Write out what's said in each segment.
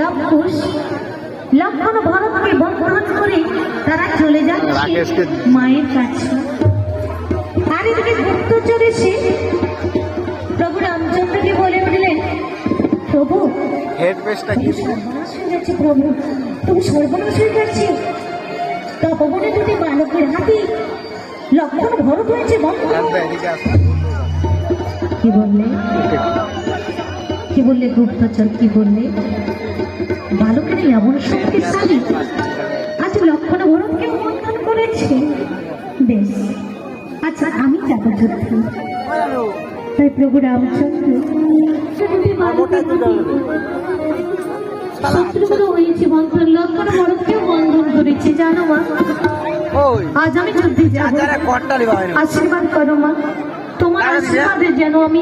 রাক্ষস লক্ষণ ভরতকে বন্ধন করে তারা চলে যাচ্ছে মায়ের কাছে। আর এদিকে গুপ্তচর এসে প্রভু রামচন্দ্রকে বলে উঠলেন প্রভু হেড পেজটা কি? সর্বনাশ হয়ে যাচ্ছে প্রভু। তুমি সর্বনাশ হয়ে যাচ্ছে তপবনে দুটি বালকের হাতে লক্ষণ ভরত হয়েছে বন্ধ কি বললে? কি বললে গুপ্তচর? কি বললে? বালকের এমন শক্তিশালী আজ লক্ষণ ভরতকে বন্ধন করেছে। বেশ আচ্ছা আমি যাব যুদ্ধে। তাই প্রভু রামচন্দ্র শত্রুগুলো হয়েছে বন্ধন লক্ষণ ভরতকেও বন্ধন করেছে জানো মা? ওই। আজ আমি যুদ্ধে যাব। যারা কট্টালি বাহিনী। আশীর্বাদ করো মা। তোমার আশীর্বাদে যেন আমি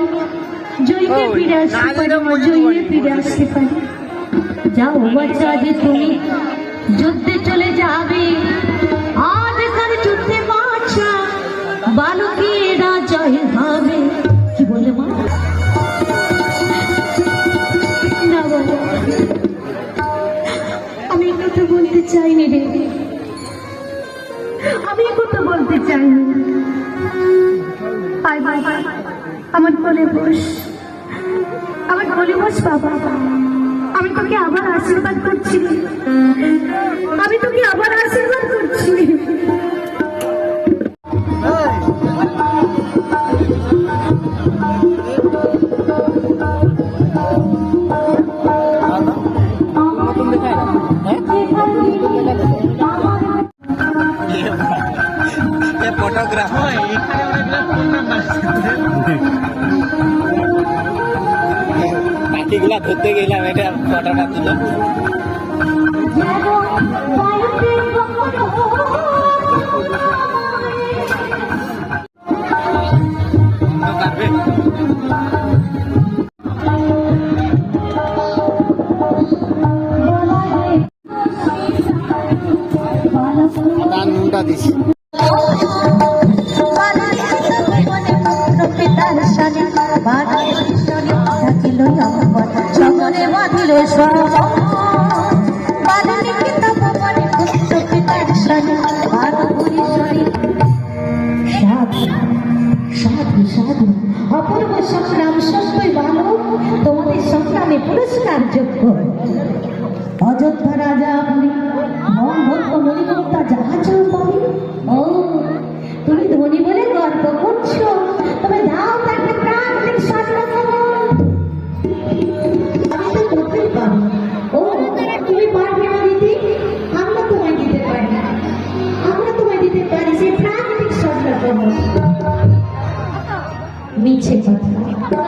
ফিরে আসতে পারি জয়ীকে ফিরে আসতে পারি। যাও বাচ্চা যে তুমি যুদ্ধে চলে যাবে। আজ এখানে যুদ্ধে বাচ্চা বালকেরা জয় হবে। কি বলে মা? আমি কথা বলতে চাইনি রে। আমি কথা বলতে চাইনি। আয় বাবা, আমার কোলে বস। আমার কোলে বস বাবা। আমি তোকে আবার আশীর্বাদ করছি। আমি তোকে আবার আশীর্বাদ করছি। ফটোগ্রাফার। পাখিগুলা ধরতে গেলাম এটা ফটোটা তুলে তার নুনটা দিছি চমনে বাঁধিল সাধু সাধু সাধু অপূর্ব সংগ্রাম সত্যই বালক তোমাদের সংগ্রামে পুরস্কার যোগ্য। অযোধ্যা মিছে কথা।